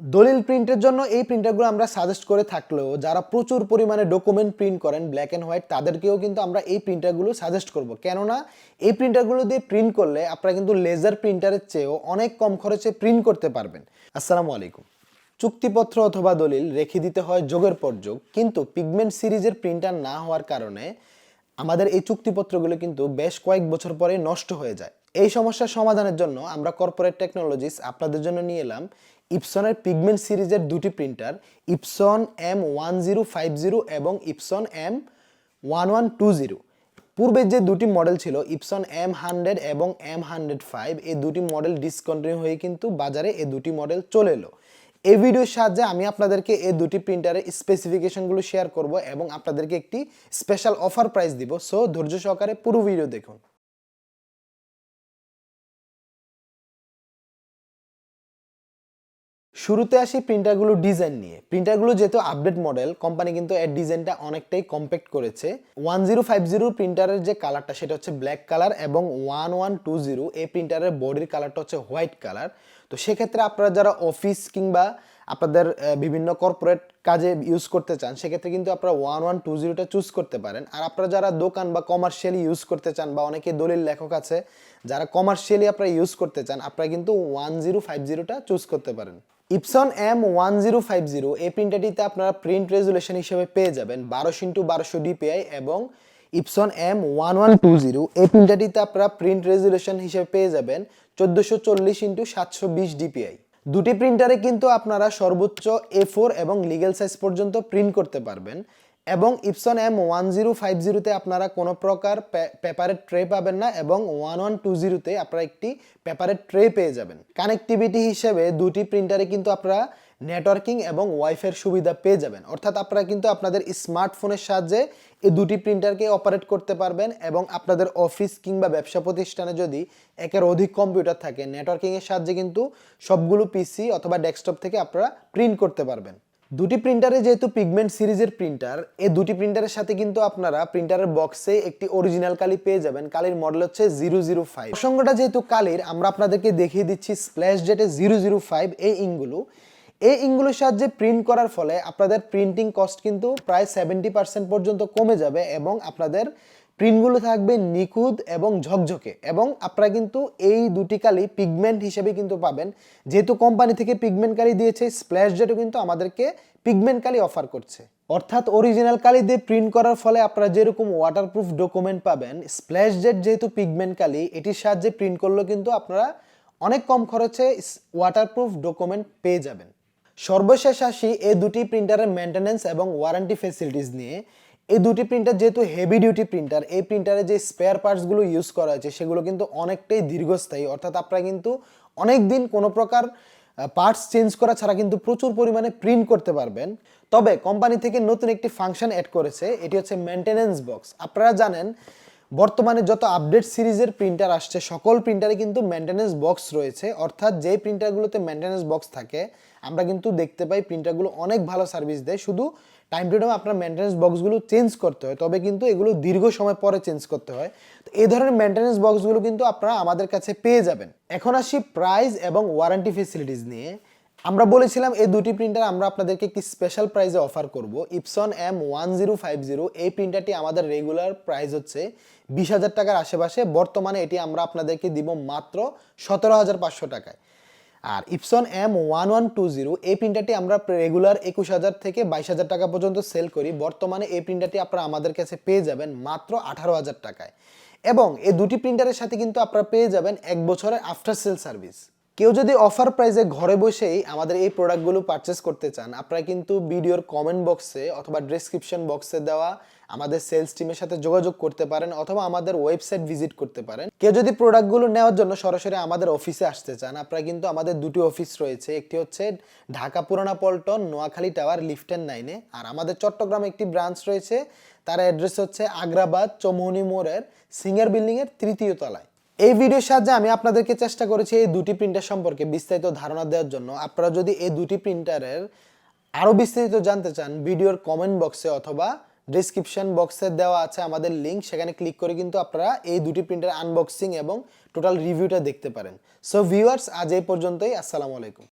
দলিল প্রিন্টের জন্য এই প্রিন্টারগুলো আমরা সাজেস্ট করে থাকলেও যারা প্রচুর পরিমাণে ডকুমেন্ট প্রিন্ট করেন ব্ল্যাক অ্যান্ড হোয়াইট তাদেরকেও কিন্তু আমরা এই প্রিন্টারগুলো সাজেস্ট করব। কেননা এই প্রিন্টারগুলো দিয়ে প্রিন্ট করলে আপনারা কিন্তু লেজার প্রিন্টারের চেয়েও অনেক কম খরচে প্রিন্ট করতে পারবেন। আসসালামু আলাইকুম। চুক্তিপত্র অথবা দলিল রেখে দিতে হয় যোগের পর যোগ, কিন্তু পিগমেন্ট সিরিজের প্রিন্টার না হওয়ার কারণে আমাদের এই চুক্তিপত্রগুলো কিন্তু বেশ কয়েক বছর পরে নষ্ট হয়ে যায়। এই সমস্যার সমাধানের জন্য আমরা কর্পোরেট টেকনোলজিস আপনাদের জন্য নিয়ে এলাম ইপসনের পিগমেন্ট সিরিজের দুটি printer Epson M one zero five zero এবং Epson M one one two zero. পূর্বে যে দুটি মডেল ছিল, ইপসন এম হান্ড্রেড এবং এম হান্ড্রেড ফাইভ, এই দুটি মডেল ডিসকন্টিনিউ হয়ে কিন্তু বাজারে এই দুটি মডেল চলে এলো। এই ভিডিওর সাহায্যে আমি আপনাদেরকে এই দুটি প্রিন্টারের স্পেসিফিকেশনগুলো শেয়ার করব এবং আপনাদেরকে একটি স্পেশাল অফার প্রাইস দিব। সো ধৈর্য সহকারে পুরো ভিডিও দেখুন। শুরুতে আসি প্রিন্টারগুলো ডিজাইন নিয়ে। প্রিন্টারগুলো যেহেতু আপডেট মডেল কোম্পানি কিন্তু এর ডিজাইনটা অনেকটাই কম্প্যাক্ট করেছে। ওয়ান জিরো ফাইভ জিরো প্রিন্টারের যে কালারটা সেটা হচ্ছে ব্ল্যাক কালার এবং ওয়ান ওয়ান টু জিরো এই প্রিন্টারের বডির কালারটা হচ্ছে হোয়াইট কালার তো সেক্ষেত্রে আপনারা যারা অফিস কিংবা আপনাদের বিভিন্ন কর্পোরেট কাজে ইউজ করতে চান, সেক্ষেত্রে কিন্তু আপনারা ওয়ান ওয়ান টু জিরোটা চুজ করতে পারেন। আর আপনারা যারা দোকান বা কমার্শিয়ালি ইউজ করতে চান বা অনেকে দলিল লেখক আছে, যারা কমার্শিয়ালি আপনারা ইউজ করতে চান, আপনারা কিন্তু ওয়ান জিরো ফাইভ জিরোটা চুজ করতে পারেন। Epson M one zero five zero এই প্রিন্টারটিতে আপনারা প্রিন্ট রেজুলেশন হিসেবে পেয়ে যাবেন বারোশো ইন্টু বারোশো ডিপিআই এবং Epson M one one two zero এই প্রিন্টারটিতে আপনারা প্রিন্ট রেজুলেশন হিসেবে পেয়ে যাবেন চোদ্দোশো চল্লিশ ইন্টু সাতশো বিশ ডিপিআই। দুটি প্রিন্টারে কিন্তু আপনারা সর্বোচ্চ এ ফোর এবং লিগেল সাইজ পর্যন্ত প্রিন্ট করতে পারবেন। এবং Epson M one zero five জিরোতে আপনারা কোনো প্রকার পেপারের ট্রে পাবেন না এবং ওয়ান ওয়ান টু জিরোতে আপনারা একটি পেপারের ট্রে পেয়ে যাবেন। কানেক্টিভিটি হিসেবে দুটি প্রিন্টারে কিন্তু আপনারা নেটওয়ার্কিং এবং ওয়াইফাইয়ের সুবিধা পেয়ে যাবেন। অর্থাৎ আপনারা কিন্তু আপনাদের স্মার্টফোনের সাহায্যে এই দুটি প্রিন্টারকে অপারেট করতে পারবেন এবং আপনাদের অফিস কিংবা ব্যবসা প্রতিষ্ঠানে যদি একের অধিক কম্পিউটার থাকে, নেটওয়ার্কিংয়ের সাহায্যে কিন্তু সবগুলো পিসি অথবা ডেস্কটপ থেকে আপনারা প্রিন্ট করতে পারবেন। দুটি প্রিন্টারে যেহেতু পিগমেন্ট সিরিজের প্রিন্টার এই দুটি প্রিন্টারের সাথে কিন্তু আপনারা প্রিন্টারের বক্সে একটি অরিজিনাল কালি পেয়ে যাবেন। কালির মডেল হচ্ছে জিরো জিরো ফাইভ প্রসঙ্গটা যেহেতু কালির, আমরা আপনাদেরকে দেখিয়ে দিচ্ছি স্প্ল্যাশ জেটে জিরো জিরো ফাইভ এই ইঙ্কগুলো। এই ইঙ্কগুলোর সাহায্যে প্রিন্ট করার ফলে আপনাদের প্রিন্টিং কস্ট কিন্তু প্রায় সেভেন্টি পার্সেন্ট পর্যন্ত কমে যাবে এবং আপনাদের প্রিন্টগুলো থাকবে নিখুঁত এবং ঝকঝকে। এবং আপনারা কিন্তু এই দুটি কালি পিগমেন্ট হিসেবে কিন্তু পাবেন। যেহেতু কোম্পানি থেকে পিগমেন্ট কালি দিয়েছে স্প্ল্যাশ জেটও কিন্তু আমাদেরকে পিগমেন্ট কালি অফার করছে। অর্থাৎ অরিজিনাল কালি দিয়ে প্রিন্ট করার ফলে আপনারা যেরকম ওয়াটারপ্রুফ ডকুমেন্ট পাবেন স্প্ল্যাশ জেট যেহেতু পিগমেন্ট কালি, এটির সাহায্যে প্রিন্ট করলেও কিন্তু আপনারা অনেক কম খরচে ওয়াটারপ্রুফ ডকুমেন্ট পেয়ে যাবেন। সর্বশেষ আসি এই দুটি প্রিন্টারের মেনটেন্যান্স এবং ওয়ারেন্টি ফেসিলিটিস নিয়ে। এই দুটি প্রিন্টার যেহেতু হেভি ডিউটি প্রিন্টার এই প্রিন্টারে যে স্পেয়ার পার্টসগুলো ইউজ করা হয়েছে, সেগুলো কিন্তু অনেকটাই দীর্ঘস্থায়ী। অর্থাৎ আপনারা কিন্তু অনেক দিন কোনো প্রকার পার্টস চেঞ্জ করা ছাড়া কিন্তু প্রচুর পরিমাণে প্রিন্ট করতে পারবেন। তবে কোম্পানি থেকে নতুন একটি ফাংশন অ্যাড করেছে, এটি হচ্ছে মেনটেনেন্স বক্স আপনারা জানেন, বর্তমানে যত আপডেট সিরিজের প্রিন্টার আসছে, সকল প্রিন্টারে কিন্তু মেনটেনেন্স বক্স রয়েছে। অর্থাৎ যেই প্রিন্টারগুলোতে মেনটেনেন্স বক্স থাকে, আমরা কিন্তু দেখতে পাই প্রিন্টারগুলো অনেক ভালো সার্ভিস দেয়। শুধু টাইম টু টাইম আপনার মেনটেনেন্স বক্সগুলো চেঞ্জ করতে হয়, তবে কিন্তু এগুলো দীর্ঘ সময় পরে চেঞ্জ করতে হয়। তো এই ধরনের মেনটেনেন্স বক্সগুলো কিন্তু আপনারা আমাদের কাছে পেয়ে যাবেন। এখন আসি প্রাইস এবং ওয়ারেন্টি ফেসিলিটিস নিয়ে। আমরা বলেছিলাম এই দুটি প্রিন্টার আমরা আপনাদেরকে একটি স্পেশাল প্রাইজে অফার করব। Epson M one zero five zero এই প্রিন্টারটি আমাদের রেগুলার প্রাইস হচ্ছে বিশ হাজার টাকার আশেপাশে। বর্তমানে এটি আমরা আপনাদেরকে দিব মাত্র সতেরো হাজার পাঁচশো টাকায়। আর Epson M one one two zero, এই প্রিন্টারটি আমরা রেগুলার একুশ হাজার থেকে বাইশ হাজার টাকা পর্যন্ত সেল করি। বর্তমানে এই প্রিন্টারটি আপনারা আমাদের কাছে পেয়ে যাবেন মাত্র আঠারো হাজার টাকায়। এবং এই দুটি প্রিন্টারের সাথে কিন্তু আপনারা পেয়ে যাবেন এক বছরের আফটার সেল সার্ভিস কেউ যদি অফার প্রাইসে ঘরে বসেই আমাদের এই প্রোডাক্টগুলো পারচেস করতে চান, আপনারা কিন্তু ভিডিওর কমেন্ট বক্সে অথবা ডেসক্রিপশন বক্সে দেওয়া আমাদের সেলস টিমের সাথে যোগাযোগ করতে পারেন অথবা আমাদের ওয়েবসাইট ভিজিট করতে পারেন। কেউ যদি প্রোডাক্টগুলো নেওয়ার জন্য সরাসরি আমাদের অফিসে আসতে চান, আপনারা কিন্তু আমাদের দুটি অফিস রয়েছে, একটি হচ্ছে ঢাকা পুরানা পল্টন, নোয়াখালী টাওয়ার লিফটেন নাইনে আর আমাদের চট্টগ্রামে একটি ব্রাঞ্চ রয়েছে, তার অ্যাড্রেস হচ্ছে আগ্রাবাদ, চৌমুহনী মোড়ের সিঙ্গার বিল্ডিংয়ের তৃতীয় তলায়। এই ভিডিওর সাহায্যে আমি আপনাদেরকে চেষ্টা করেছি এই দুটি প্রিন্টার সম্পর্কে বিস্তারিত ধারণা দেওয়ার জন্য। আপনারা যদি এই দুটি প্রিন্টারের আরও বিস্তারিত জানতে চান, ভিডিওর কমেন্ট বক্সে অথবা ডিসক্রিপশন বক্সে দেওয়া আছে আমাদের লিঙ্ক সেখানে ক্লিক করে কিন্তু আপনারা এই দুটি প্রিন্টার আনবক্সিং এবং টোটাল রিভিউটা দেখতে পারেন। সো ভিউয়ার্স আজ এই পর্যন্তই, আসসালামু আলাইকুম।